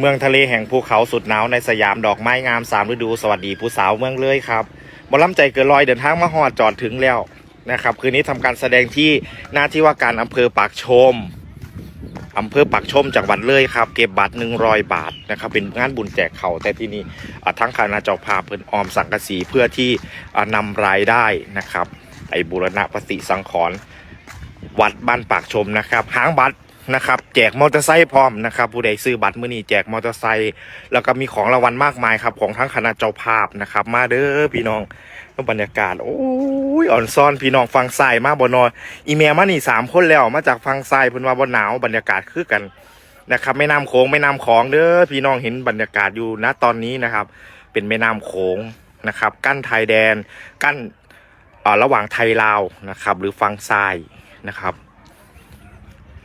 เมืองทะเลแห่งภูเขาสุดหนาวในสยามดอกไม้งามสามฤดูสวัสดีผู้สาวเมืองเลยครับบอลล่ำใจเกินลอยเดินทางมาหอดจอดถึงแล้วนะครับ คืนนี้ทำการแสดงที่หน้าที่ว่าการอำเภอปากชมอำเภอปากชมจังหวัดเลยครับ เก็บบัตรหนึ่งรอยบาทนะครับ เป็นงานบุญแจกเขาแต่ที่นี่ทั้งคณะเจ้าภาพเพิ่นออมสังกสีเพื่อที่อ่านำรายได้นะครับไอบุรณะปฏิสังขรณ์วัดบ้านปากชมนะครับหางบัตร นะครับแจกมอเตอร์ไซค์พร้อมนะครับผู้ใดซื้อบัตรมื้อนี้แจกมอเตอร์ไซค์แล้วก็มีของรางวัลมากมายครับ ของทั้งคณะเจ้าภาพนะครับ มาเด้อพี่น้องบรรยากาศ โอ้ยอ่อนซ่อนพี่น้องฟังทรายมาบ่นอนอีเมียมานี่สามคนแล้วมาจากฟังทรายเพิ่นว่าบ่หนาวบรรยากาศคือกันนะครับแม่น้ำโขงแม่น้ำของเด้อพี่น้องเห็นบรรยากาศอยู่ณตอนนี้นะครับ เป็นแม่น้ำโขงนะครับ กั้นไทยแดนกั้นอ่อระหว่างไทยลาวนะครับ หรือฟังทรายนะครับ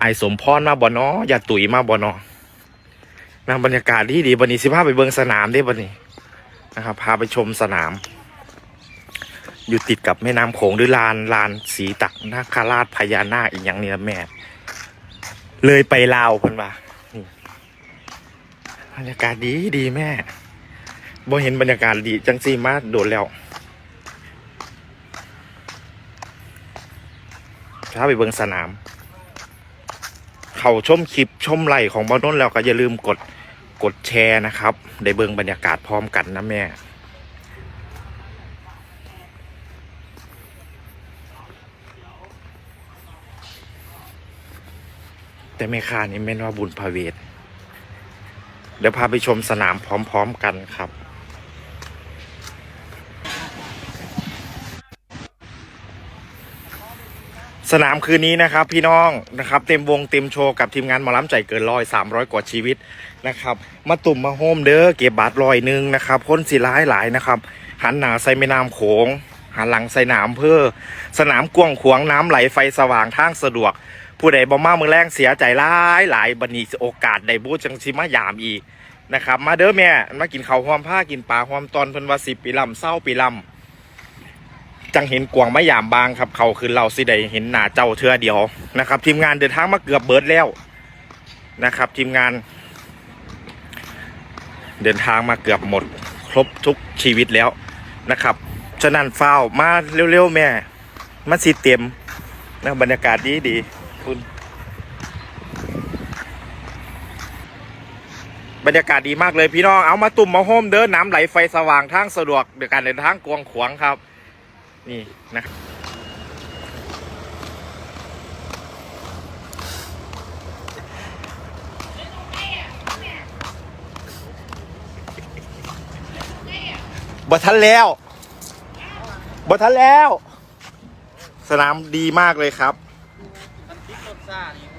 ไอสมพรมาบ่อนออยาตุ๋ยมาบ่อนอนะบรรยากาศที่ดีบันนี้สิพาไปเบิงสนามได้บันนี้นะครับ พาไปชมสนาม อยู่ติดกับแม่น้ำโขงหรือลานลานสีตักนาคาราชพญานาคอีกอย่างนี้แม่ เลยไปลาวพิ่นว่าบรรยากาศดีดีแม่บ่เห็นบรรยากาศดีจังซีมาโดนแล้วถ้าไปเบิงสนาม เขาชมคลิปชมไหลของบอลนนท์แล้วก็อย่าลืมกดกดแชร์นะครับได้เบิ่งบรรยากาศพร้อมกันนะแม่แต่ไม่ค่านี่แม่นว่าบุญพาเวทเดี๋ยวพาไปชมสนามพร้อม ๆ กันครับ สนามคืนนี้นะครับพี่น้องนะครับเต็มวงเต็มโชว์กับทีมงานหมอลำใจเกินร้อยสามร้อยกว่าชีวิตนะครับมาตุ่มมาโฮมเด้อเก็บบาทลอยหนึ่งนะครับพ้นสีร้ายหลายนะครับหันหนาใส่แม่น้ำโขงหันหลังใส่นามเพื่อสนามกว้างขวางน้ำไหลไฟสว่างทางสะดวก ผู้ใดบ่มาเมืองแรงเสียใจร้ายหลายบันนี้โอกาสได้บูจังชิมายามอีกนะครับมาเด้อแม่มากินข้าวหอมผ้ากินปลาหอมตอนเพิ่นว่าสิบปีลำเศร้าปีลำ จังเห็นกวางมะยามบางครับ เขาคือเราสิได้เห็นหน้าเจ้าเทือเดียวนะครับ ทีมงานเดินทางมาเกือบเบิร์ดแล้วนะครับ ทีมงาน เดินทางมาเกือบหมด ครบทุกชีวิตแล้วนะครับฉะนั้นเฝ้าวมาเร็วๆแม่มาสิเต็มนะบรรยากาศดีดีคุณบรรยากาศดีมากเลยพี่น้อง เอามาตุ่มมาโฮมเดินน้ำไหลไฟสว่างทางสะดวกในการเดินทางกวางขวางครับ นี่นะบทันแล้วบทันแล้ว สนามดีมากเลยครับ มันพลิกรถซ่านี่